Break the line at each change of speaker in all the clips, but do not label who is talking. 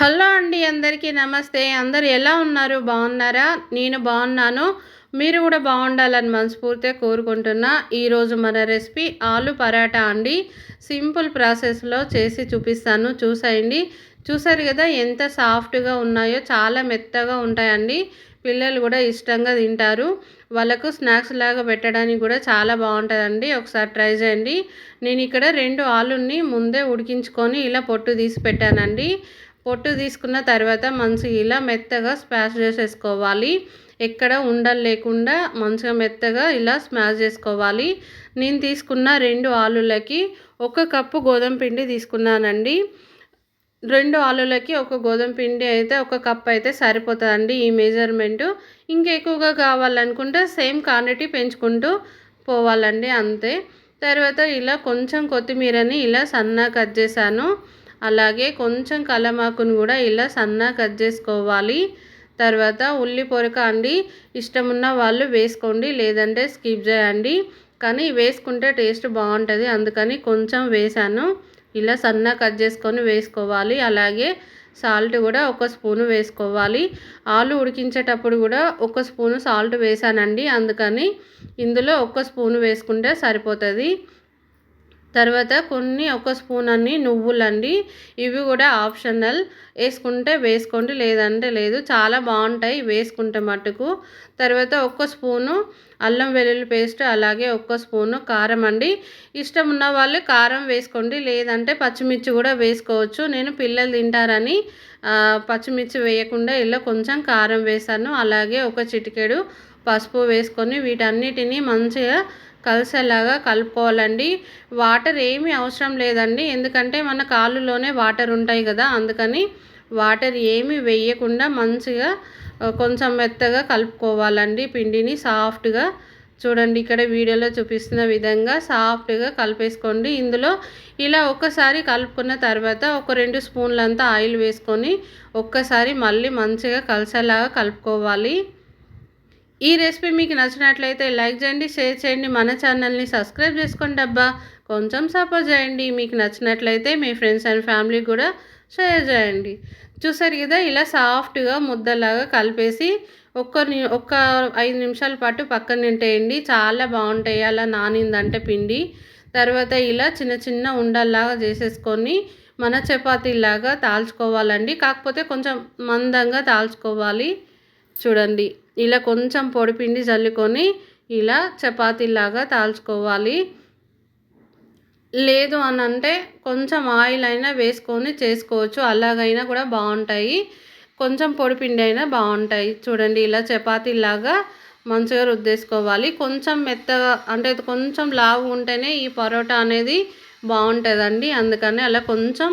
Hello అండి అందరికీ నమస్తే. అందరు ఎలా ఉన్నారు? బాగున్నారా? నేను బాగున్నాను. మీరు కూడా బాగుండాలని మనస్ఫూర్తిగా కోరుకుంటున్నా. ఈరోజు మన రెసిపీ ఆలు పరాటా అండి. సింపుల్ ప్రాసెస్లో చేసి చూపిస్తాను. చూసేయండి. చూసారు కదా ఎంత సాఫ్ట్గా ఉన్నాయో చాలా మెత్తగా ఉంటాయండి. పిల్లలు కూడా ఇష్టంగా తింటారు. వాళ్ళకు స్నాక్స్ లాగా పెట్టడానికి కూడా చాలా బాగుంటుందండి. ఒకసారి ట్రై చేయండి. నేను ఇక్కడ రెండు ఆలుని ముందే ఉడికించుకొని ఇలా పొట్టు తీసి పెట్టానండి. పొట్టు తీసుకున్న తర్వాత మంచిగా ఇలా మెత్తగా స్మాష్ చేసేసుకోవాలి. ఎక్కడ ఉండలు లేకుండా మంచిగా మెత్తగా ఇలా స్మాష్ చేసుకోవాలి. నేను తీసుకున్న రెండు ఆలులకి ఒక కప్పు గోధుమ పిండి తీసుకున్నానండి. రెండు ఆలులకి ఒక గోధుమ పిండి అయితే ఒక కప్ అయితే సరిపోతుందండి ఈ మెజర్మెంటు. ఇంకెక్కువగా కావాలనుకుంటే సేమ్ క్వాంటిటీ పెంచుకుంటూ పోవాలండి అంతే. తర్వాత ఇలా కొంచెం కొత్తిమీరని ఇలా సన్నా కట్ చేశాను. అలాగే కొంచెం కలమాకును కూడా ఇలా సన్నా కట్ చేసుకోవాలి. తర్వాత ఉల్లి పొరక అండి ఇష్టం ఉన్న వాళ్ళు వేసుకోండి లేదంటే స్కిప్ చేయండి. కానీ వేసుకుంటే టేస్ట్ బాగుంటుంది. అందుకని కొంచెం వేసాను. ఇలా సన్నా కట్ చేసుకొని వేసుకోవాలి. అలాగే సాల్ట్ కూడా ఒక స్పూను వేసుకోవాలి. ఆలు ఉడికించేటప్పుడు కూడా ఒక స్పూను సాల్ట్ వేసానండి. అందుకని ఇందులో ఒక స్పూను వేసుకుంటే సరిపోతుంది. తర్వాత కొన్ని ఒక స్పూన్ అన్ని నువ్వులండి. ఇవి కూడా ఆప్షనల్. వేసుకుంటే వేసుకోండి లేదంటే లేదు. చాలా బాగుంటాయి వేసుకుంటే మటుకు. తర్వాత ఒక్క స్పూను అల్లం వెల్లుల్లి పేస్ట్ అలాగే ఒక్క స్పూను కారం అండి. ఇష్టం ఉన్న వాళ్ళు కారం వేసుకోండి లేదంటే పచ్చిమిర్చి కూడా వేసుకోవచ్చు. నేను పిల్లలు తింటారని పచ్చిమిర్చి వేయకుండా ఇలా కొంచెం కారం వేసాను. అలాగే ఒక చిటికెడు పసుపు వేసుకొని వీటన్నిటిని మంచిగా కలిసేలాగా కలుపుకోవాలండి. వాటర్ ఏమీ అవసరం లేదండి. ఎందుకంటే మన కాళ్ళులోనే వాటర్ ఉంటాయి కదా అందుకని వాటర్ ఏమి వేయకుండా మంచిగా కొంచెం మెత్తగా కలుపుకోవాలండి. పిండిని సాఫ్ట్గా చూడండి. ఇక్కడ వీడియోలో చూపిస్తున్న విధంగా సాఫ్ట్గా కలిపేసుకోండి. ఇందులో ఇలా ఒక్కసారి కలుపుకున్న తర్వాత ఒక రెండు స్పూన్లంతా ఆయిల్ వేసుకొని ఒక్కసారి మళ్ళీ మంచిగా కలిసేలాగా కలుపుకోవాలి. ఈ రెసిపీ మీకు నచ్చినట్లయితే లైక్ చేయండి షేర్ చేయండి మన ఛానల్ని సబ్స్క్రైబ్ చేసుకోండి అబ్బా. కొంచెం సపోర్ట్ చేయండి. మీకు నచ్చినట్లయితే మీ ఫ్రెండ్స్ అండ్ ఫ్యామిలీ కూడా షేర్ చేయండి. చూసారు కదా ఇలా సాఫ్ట్గా ముద్దలాగా కలిపేసి ఒక్క ఒక్క ఐదు నిమిషాల పాటు పక్కన నింటేయండి. చాలా బాగుంటాయి. అలా నానిందంటే పిండి. తర్వాత ఇలా చిన్న చిన్న ఉండల్లాగా చేసేసుకొని మన చపాతీలాగా తాల్చుకోవాలండి. కాకపోతే కొంచెం మందంగా తాల్చుకోవాలి. చూడండి. ఇలా కొంచెం పొడిపిండి చల్లుకొని ఇలా చపాతీలాగా తాల్చుకోవాలి. లేదు అని అంటే కొంచెం ఆయిల్ అయినా వేసుకొని చేసుకోవచ్చు. అలాగైనా కూడా బాగుంటాయి. కొంచెం పొడిపిండి అయినా బాగుంటాయి. చూడండి ఇలా చపాతీలాగా మంచిగా రుద్దేసుకోవాలి. కొంచెం మెత్తగా అంటే కొంచెం లావు ఉంటేనే ఈ పరోటా అనేది బాగుంటుందండి. అందుకని అలా కొంచెం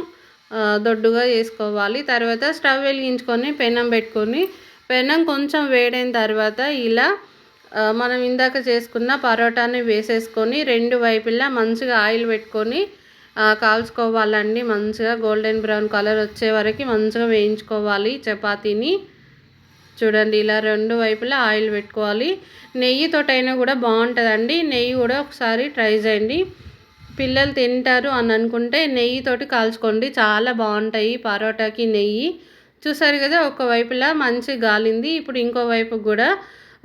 దొడ్డుగా చేసుకోవాలి తర్వాత స్టవ్ వెలిగించుకొని పెనం పెట్టుకొని పెనం కొంచెం వేడైన తర్వాత ఇలా మనం ఇందాక చేసుకున్న పరోటాని వేసేసుకొని రెండు వైపులా మంచిగా ఆయిల్ పెట్టుకొని కాల్చుకోవాలండి. మంచిగా గోల్డెన్ బ్రౌన్ కలర్ వచ్చే వరకు మంచిగా వేయించుకోవాలి చపాతీని. చూడండి ఇలా రెండు వైపులా ఆయిల్ పెట్టుకోవాలి. నెయ్యితోటైనా కూడా బాగుంటుందండి. నెయ్యి కూడా ఒకసారి ట్రై చేయండి. పిల్లలు తింటారు అని అనుకుంటే నెయ్యితోటి కాల్చుకోండి. చాలా బాగుంటాయి పరోటాకి నెయ్యి. చూసారు కదా ఒక వైపులా మంచి గాలింది. ఇప్పుడు ఇంకోవైపు కూడా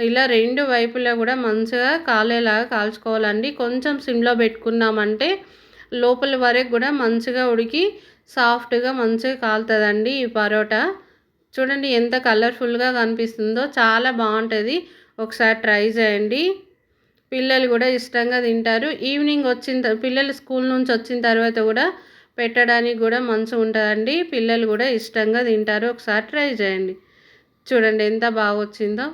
ఇలా రెండు వైపులా కూడా మంచిగా కాలేలాగా కాల్చుకోవాలండి. కొంచెం సిమ్లో పెట్టుకున్నామంటే లోపల వరకు కూడా మంచిగా ఉడికి సాఫ్ట్గా మంచిగా కాలుతుందండి ఈ పరోటా. చూడండి ఎంత కలర్ఫుల్గా కనిపిస్తుందో చాలా బాగుంటుంది. ఒకసారి ట్రై చేయండి. పిల్లలు కూడా ఇష్టంగా తింటారు. ఈవినింగ్ వచ్చిన పిల్లలు స్కూల్ నుంచి వచ్చిన తర్వాత కూడా పెట్టడానికి కూడా మంచిగా ఉంటుందండి. పిల్లలు కూడా ఇష్టంగా తింటారు. ఒకసారి ట్రై చేయండి. చూడండి ఎంత బాగా వచ్చిందో.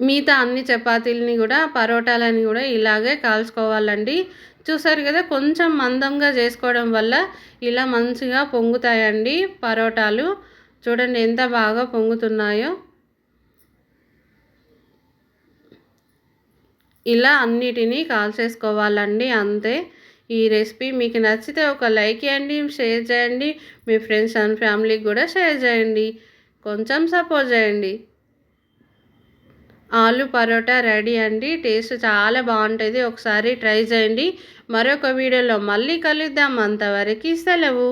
మిగతా అన్ని చపాతీలని కూడా పరోటాలని కూడా ఇలాగే కాల్చుకోవాలండి. చూసారు కదా కొంచెం మందంగా చేసుకోవడం వల్ల ఇలా మంచిగా పొంగుతాయండి పరోటాలు. చూడండి ఎంత బాగా పొంగుతున్నాయో. ఇలా అన్నిటినీ కాల్చేసుకోవాలండి అంతే. ఈ రెసిపీ మీకు నచ్చితే ఒక లైక్ చేయండి షేర్ చేయండి మీ ఫ్రెండ్స్ అండ్ ఫ్యామిలీకి కూడా షేర్ చేయండి కొంచెం సపోర్ట్ చేయండి. ఆలు పరోటా రెడీ అండి టేస్ట్ చాలా బాగుంటుంది ఒకసారి ట్రై చేయండి. మరొక వీడియోలో మళ్ళీ కలుద్దాం అంతవరకు సెలవు.